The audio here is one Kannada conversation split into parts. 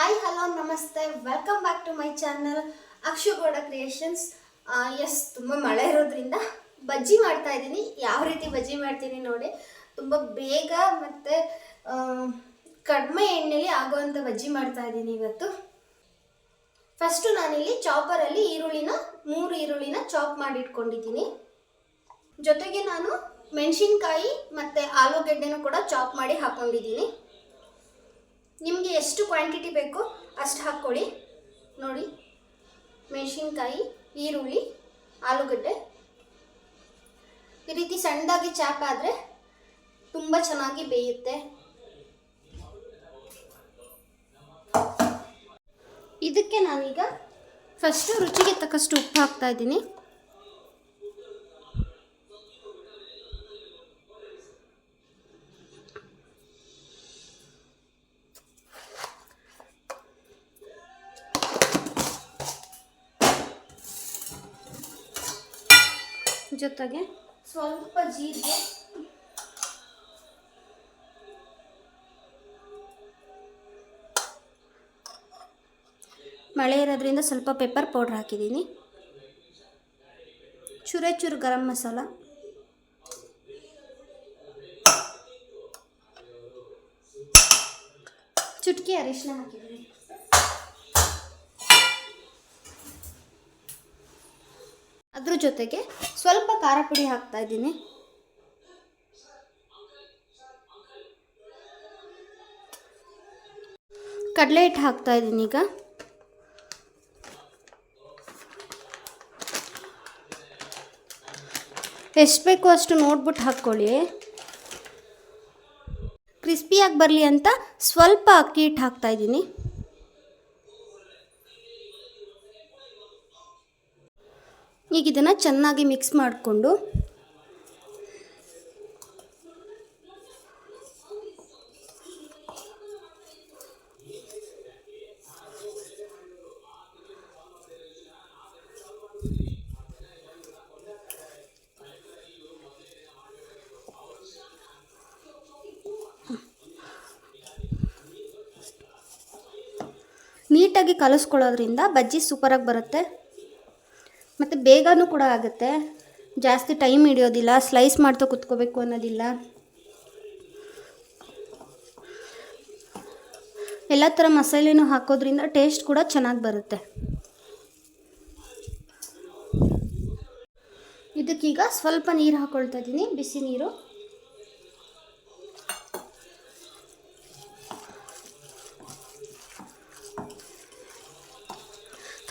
ಹಾಯ್ ಹಲೋ ನಮಸ್ತೆ welcome back to my channel Akshu Gowda creations S ತುಂಬ ಮಳೆ ಇರೋದ್ರಿಂದ ಬಜ್ಜಿ ಮಾಡ್ತಾ ಇದ್ದೀನಿ. ಯಾವ ರೀತಿ ಬಜ್ಜಿ ಮಾಡ್ತೀನಿ ನೋಡಿ. ತುಂಬ ಬೇಗ ಮತ್ತು ಕಡಿಮೆ ಎಣ್ಣೆಲಿ ಆಗುವಂಥ ಬಜ್ಜಿ ಮಾಡ್ತಾ ಇದ್ದೀನಿ ಇವತ್ತು. ಫಸ್ಟು ನಾನಿಲ್ಲಿ ಚಾಪರಲ್ಲಿ ಈರುಳ್ಳಿನ, ಮೂರು ಈರುಳ್ಳಿನ ಚಾಪ್ ಮಾಡಿಟ್ಕೊಂಡಿದ್ದೀನಿ. ಜೊತೆಗೆ ನಾನು ಮೆಣಸಿನ್ಕಾಯಿ ಮತ್ತು ಆಲೂಗೆಡ್ಡೆನೂ ಕೂಡ ಚಾಪ್ ಮಾಡಿ ಹಾಕ್ಕೊಂಡಿದ್ದೀನಿ ನಿಮಗೆ ಎಷ್ಟು ಕ್ವಾಂಟಿಟಿ ಬೇಕೋ ಅಷ್ಟು ಹಾಕ್ಕೊಳ್ಳಿ. ನೋಡಿ, ಮೆಣಸಿನ್ಕಾಯಿ, ಈರುಳ್ಳಿ, ಆಲೂಗಡ್ಡೆ. ಈ ರೀತಿ ಸಣ್ಣದಾಗಿ ಚಾಪ್ ಆದರೆ ತುಂಬ ಚೆನ್ನಾಗಿ ಬೇಯುತ್ತೆ. ಇದಕ್ಕೆ ನಾನೀಗ ಫಸ್ಟು ರುಚಿಗೆ ತಕ್ಕಷ್ಟು ಉಪ್ಪು ಹಾಕ್ತಾ ಇದ್ದೀನಿ. ಜೊತೆಗೆ? ಸ್ವಲ್ಪ ಜೀರಿಗೆ. ಮಳೆ ಇರೋದ್ರಿಂದ ಸ್ವಲ್ಪ ಪೆಪ್ಪರ್ ಪೌಡ್ರ್ ಹಾಕಿದ್ದೀನಿ. ಚೂರೇ ಚೂರು ಗರಂ ಮಸಾಲ. ಚುಟ್ಕಿ ಅರಿಶಿನ ಹಾಕಿದ್ದೀನಿ. ಅದ್ರ ಜೊತೆಗೆ ಸ್ವಲ್ಪ ಖಾರ ಪುಡಿ ಹಾಕ್ತಾ ಇದ್ದೀನಿ. ಕಡಲೆ ಹಿಟ್ಟು ಹಾಕ್ತಾ ಇದ್ದೀನಿ ಈಗ. ಎಷ್ಟು ಬೇಕೋ ಅಷ್ಟು ನೋಡ್ಬಿಟ್ಟು ಹಾಕ್ಕೊಳ್ಳಿ. ಕ್ರಿಸ್ಪಿಯಾಗಿ ಬರಲಿ ಅಂತ ಸ್ವಲ್ಪ ಅಕ್ಕಿ ಹಿಟ್ಟು ಹಾಕ್ತಾ ಇದ್ದೀನಿ. ಈಗ ಇದನ್ನು ಚೆನ್ನಾಗಿ ಮಿಕ್ಸ್ ಮಾಡಿಕೊಂಡು ನೀಟಾಗಿ ಕಲಿಸ್ಕೊಳ್ಳೋದ್ರಿಂದ ಬಜ್ಜಿ ಸೂಪರಾಗಿ ಬರುತ್ತೆ. ಮತ್ತು ಬೇಗನೂ ಕೂಡ ಆಗುತ್ತೆ. ಜಾಸ್ತಿ ಟೈಮ್ ಹಿಡಿಯೋದಿಲ್ಲ ಸ್ಲೈಸ್ ಮಾಡ್ತಾ ಕುತ್ಕೋಬೇಕು ಅನ್ನೋದಿಲ್ಲ. ಎಲ್ಲ ಥರ ಮಸಾಲೆನೂ ಹಾಕೋದ್ರಿಂದ ಟೇಸ್ಟ್ ಕೂಡ ಚೆನ್ನಾಗಿ ಬರುತ್ತೆ. ಇದಕ್ಕೀಗ ಸ್ವಲ್ಪ ನೀರು ಹಾಕ್ಕೊಳ್ತಾ ಇದ್ದೀನಿ, ಬಿಸಿ ನೀರು.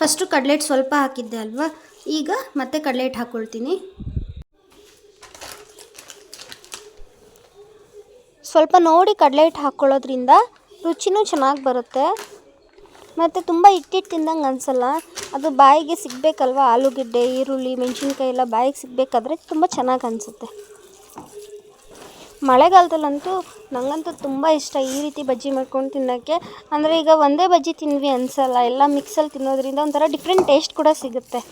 ಫಸ್ಟು ಕಡ್ಲೆಟ್ ಸ್ವಲ್ಪ ಹಾಕಿದ್ದೆ ಅಲ್ವಾ? ಈಗ ಮತ್ತೆ ಕಡಲೆ ಹಿಟ್ಟು ಹಾಕ್ಕೊಳ್ತೀನಿ ಸ್ವಲ್ಪ ನೋಡಿ ಕಡಲೆ ಹಿಟ್ಟು ಹಾಕ್ಕೊಳ್ಳೋದ್ರಿಂದ ರುಚಿನೂ ಚೆನ್ನಾಗಿ ಬರುತ್ತೆ. ಮತ್ತು ತುಂಬ ಹಿಟ್ಟಿಟ್ಟು ತಿಂದಂಗೆ ಅನಿಸಲ್ಲ, ಅದು ಬಾಯಿಗೆ ಸಿಗಬೇಕಲ್ವ? ಆಲೂಗೆಡ್ಡೆ, ಈರುಳ್ಳಿ, ಮೆಣಸಿನ್ಕಾಯಿ ಎಲ್ಲ ಬಾಯಿಗೆ ಸಿಗಬೇಕಾದ್ರೆ ತುಂಬ ಚೆನ್ನಾಗಿ ಅನಿಸುತ್ತೆ. ಮಳೆಗಾಲದಲ್ಲಂತೂ ನನಗಂತೂ ತುಂಬ ಇಷ್ಟ ಈ ರೀತಿ ಬಜ್ಜಿ ಮಾಡ್ಕೊಂಡು ತಿನ್ನೋಕ್ಕೆ. ಅಂದರೆ ಈಗ ಒಂದೇ ಬಜ್ಜಿ ತಿನ್ವಿ ಅನಿಸಲ್ಲ, ಎಲ್ಲ ಮಿಕ್ಸಲ್ಲಿ ತಿನ್ನೋದ್ರಿಂದ ಒಂಥರ ಡಿಫ್ರೆಂಟ್ ಟೇಸ್ಟ್ ಕೂಡ ಸಿಗುತ್ತೆ.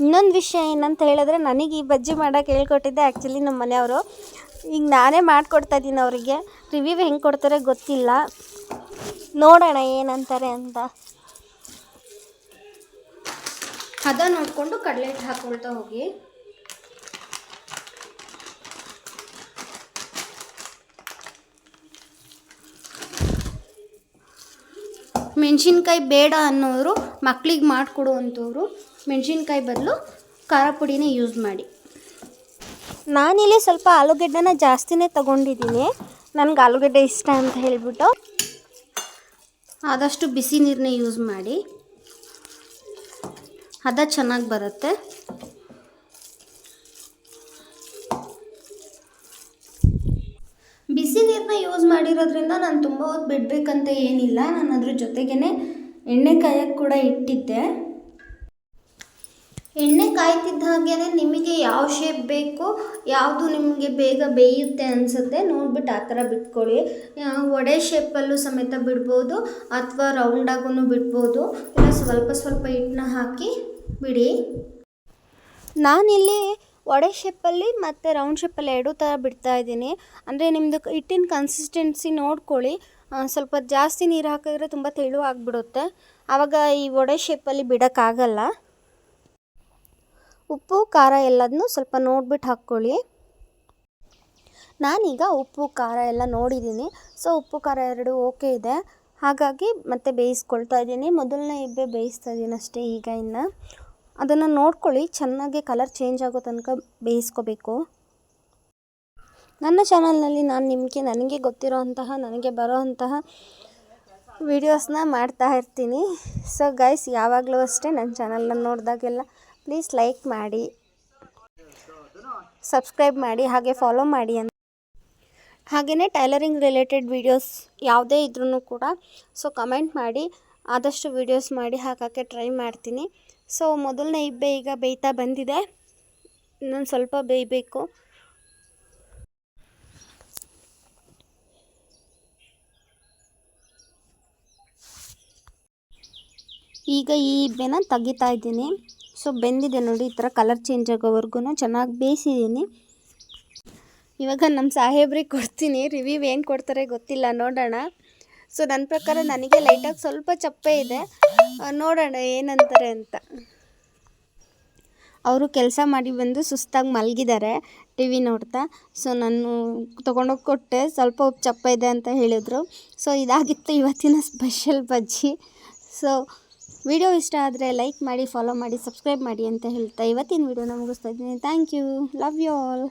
ಇನ್ನೊಂದು ವಿಷಯ ಏನಂತ ಹೇಳಿದ್ರೆ ನನಗೆ ಈ ಬಜ್ಜಿ ಮಾಡೋಕ್ಕೆ ಹೇಳ್ಕೊಟ್ಟಿದ್ದೆ ಆ್ಯಕ್ಚುಲಿ ನಮ್ಮ ಮನೆಯವರು. ಈಗ ನಾನೇ ಮಾಡಿಕೊಡ್ತಾ ಇದ್ದೀನಿ ಅವರಿಗೆ. ರಿವ್ಯೂ ಹೆಂಗೆ ಕೊಡ್ತಾರೆ ಗೊತ್ತಿಲ್ಲ. ನೋಡೋಣ ಏನಂತಾರೆ ಅಂತ. ಹದ ನೋಡಿಕೊಂಡು ಕಡಲೆ ಹಾಕ್ಕೊಳ್ತಾ ಹೋಗಿ. ಮೆಣಸಿನ್ಕಾಯಿ ಬೇಡ ಅನ್ನೋರು ಮಕ್ಳಿಗೆ ಮಾಡಿಕೊಡುವಂಥವ್ರು ಮೆಣಸಿನ್ಕಾಯಿ ಬದಲು ಖಾರ ಪುಡಿನೇ ಯೂಸ್ ಮಾಡಿ. ನಾನಿಲ್ಲಿ ಸ್ವಲ್ಪ ಆಲೂಗಡ್ಡೆನ ಜಾಸ್ತಿನೇ ತಗೊಂಡಿದ್ದೀನಿ. ನನಗೆ ಆಲೂಗಡ್ಡೆ ಇಷ್ಟ ಅಂತ ಹೇಳಿಬಿಟ್ಟು. ಆದಷ್ಟು ಬಿಸಿ ನೀರನ್ನೇ ಯೂಸ್ ಮಾಡಿ. ಹದ ಚೆನ್ನಾಗಿ ಬರುತ್ತೆ. ಬಿಸಿ ನೀರನ್ನ ಯೂಸ್ ಮಾಡಿರೋದ್ರಿಂದ ನಾನು ತುಂಬ ಹೊತ್ತು ಬಿಡಬೇಕಂತ ಏನಿಲ್ಲ. ನಾನು ಅದ್ರ ಜೊತೆಗೇ ಎಣ್ಣೆ ಕಾಯಕ್ಕೆ ಕೂಡ ಇಟ್ಟಿದ್ದೆ. ಎಣ್ಣೆ ಕಾಯ್ತಿದ್ದ ಹಾಗೆ ನಿಮಗೆ ಯಾವ ಶೇಪ್ ಬೇಕು ಯಾವುದು ನಿಮಗೆ ಬೇಗ ಬೇಯುತ್ತೆ ಅನಿಸುತ್ತೆ ನೋಡ್ಬಿಟ್ಟು ಆ ಥರ ಬಿಟ್ಕೊಳ್ಳಿ. ಒಡೆ ಶೇಪಲ್ಲೂ ಸಮೇತ ಬಿಡ್ಬೋದು ಅಥವಾ ರೌಂಡಾಗೂ ಬಿಡ್ಬೋದು. ಇಲ್ಲ ಸ್ವಲ್ಪ ಸ್ವಲ್ಪ ಹಿಟ್ಟನ್ನ ಹಾಕಿ ಬಿಡಿ. ನಾನಿಲ್ಲಿ ವಡೆ ಶೇಪಲ್ಲಿ ಮತ್ತು ರೌಂಡ್ ಶೇಪಲ್ಲಿ ಎರಡೂ ಥರ ಬಿಡ್ತಾ ಇದ್ದೀನಿ. ಅಂದರೆ ನಿಮ್ಮದು ಹಿಟ್ಟಿನ ಕನ್ಸಿಸ್ಟೆನ್ಸಿ ನೋಡ್ಕೊಳ್ಳಿ. ಸ್ವಲ್ಪ ಜಾಸ್ತಿ ನೀರು ಹಾಕಿದ್ರೆ ತುಂಬ ತೆಳು ಆಗಿಬಿಡುತ್ತೆ ಆವಾಗ ಈ ವಡೆ ಶೇಪಲ್ಲಿ ಬಿಡೋಕ್ಕಾಗಲ್ಲ. ಉಪ್ಪು, ಖಾರ ಎಲ್ಲದನ್ನೂ ಸ್ವಲ್ಪ ನೋಡ್ಬಿಟ್ಟು ಹಾಕ್ಕೊಳ್ಳಿ. ನಾನೀಗ ಉಪ್ಪು, ಖಾರ ಎಲ್ಲ ನೋಡಿದ್ದೀನಿ ಸೊ, ಉಪ್ಪು, ಖಾರ ಎರಡು ಓಕೆ ಇದೆ. ಹಾಗಾಗಿ ಮತ್ತೆ ಬೇಯಿಸ್ಕೊಳ್ತಾ ಇದ್ದೀನಿ. ಮೊದಲನೇ ಇಬ್ಬೆ ಬೇಯಿಸ್ತಾ ಇದ್ದೀನಿ ಅಷ್ಟೇ ಈಗ ಇನ್ನು. ಅದನ್ನು ನೋಡ್ಕೊಳ್ಳಿ, ಚೆನ್ನಾಗಿ ಕಲರ್ ಚೇಂಜ್ ಆಗೋ ತನಕ ಬೇಯಿಸ್ಕೋಬೇಕು. ನನ್ನ ಚಾನಲ್ನಲ್ಲಿ ನಾನು ನಿಮಗೆ, ನನಗೆ ಗೊತ್ತಿರೋ ಅಂತಹ ನನಗೆ ಬರೋ ಅಂತಹ ವೀಡಿಯೋಸ್ನ ಮಾಡ್ತಾ ಇರ್ತೀನಿ. ಸೊ ಗೈಸ್ ಯಾವಾಗಲೂ ಅಷ್ಟೇ ನನ್ನ ಚಾನಲ್ನ ನೋಡಿದಾಗೆಲ್ಲ ಪ್ಲೀಸ್ ಲೈಕ್ ಮಾಡಿ ಸಬ್ಸ್ಕ್ರೈಬ್ ಮಾಡಿ, ಹಾಗೆ ಫಾಲೋ ಮಾಡಿ ಅಂತ. ಹಾಗೆಯೇ ಟೈಲರಿಂಗ್ ರಿಲೇಟೆಡ್ ವೀಡಿಯೋಸ್ ಯಾವುದೇ ಇದ್ರೂ ಕೂಡ ಸೊ ಕಮೆಂಟ್ ಮಾಡಿ, ಆದಷ್ಟು ವೀಡಿಯೋಸ್ ಮಾಡಿ ಹಾಕೋಕ್ಕೆ ಟ್ರೈ ಮಾಡ್ತೀನಿ. ಸೊ ಮೊದಲನೇ ಇಬ್ಬೆ ಈಗ ಬೇಯ್ತಾ ಬಂದಿದೆ. ಇನ್ನೊಂದು ಸ್ವಲ್ಪ ಬೇಯಬೇಕು. ಈಗ ಈ ಇಬ್ಬೆನ ತೆಗಿತಾ ಇದ್ದೀನಿ. ಸೊ ಬೆಂದಿದೆ ನೋಡಿ, ಈ ಥರ ಕಲರ್ ಚೇಂಜ್ ಆಗೋವರೆಗೂ ಚೆನ್ನಾಗಿ ಬೇಯಿಸಿದ್ದೀನಿ. ಇವಾಗ ನಮ್ಮ ಸಾಹೇಬ್ರಿಗೆ ಕೊಡ್ತೀನಿ. ರಿವ್ಯೂ ಏನು ಕೊಡ್ತಾರೆ ಗೊತ್ತಿಲ್ಲ, ನೋಡೋಣ. ಸೊ ನನ್ನ ಪ್ರಕಾರ ನನಗೆ ಲೈಟಾಗಿ ಸ್ವಲ್ಪ ಚಪ್ಪೆ ಇದೆ. ನೋಡೋಣ ಏನಂತಾರೆ ಅಂತ. ಅವರು ಕೆಲಸ ಮಾಡಿ ಬಂದು ಸುಸ್ತಾಗಿ ಮಲಗಿದ್ದಾರೆ ಟಿ ವಿ ನೋಡ್ತಾ. ಸೊ ನಾನು ತೊಗೊಂಡೋಗಿ ಕೊಟ್ಟೆ, ಸ್ವಲ್ಪ ಚಪ್ಪ ಇದೆ ಅಂತ ಹೇಳಿದರು. ಸೊ ಇದಾಗಿತ್ತು ಇವತ್ತಿನ ಸ್ಪೆಷಲ್ ಬಜ್ಜಿ. ಸೊ ವಿಡಿಯೋ ಇಷ್ಟ ಆದರೆ ಲೈಕ್ ಮಾಡಿ ಫಾಲೋ ಮಾಡಿ ಸಬ್ಸ್ಕ್ರೈಬ್ ಮಾಡಿ ಅಂತ ಹೇಳ್ತಾ ಇವತ್ತಿನ ವಿಡಿಯೋನ ಮುಗಿಸ್ತಾ ಇದ್ದೀನಿ. Thank you love you all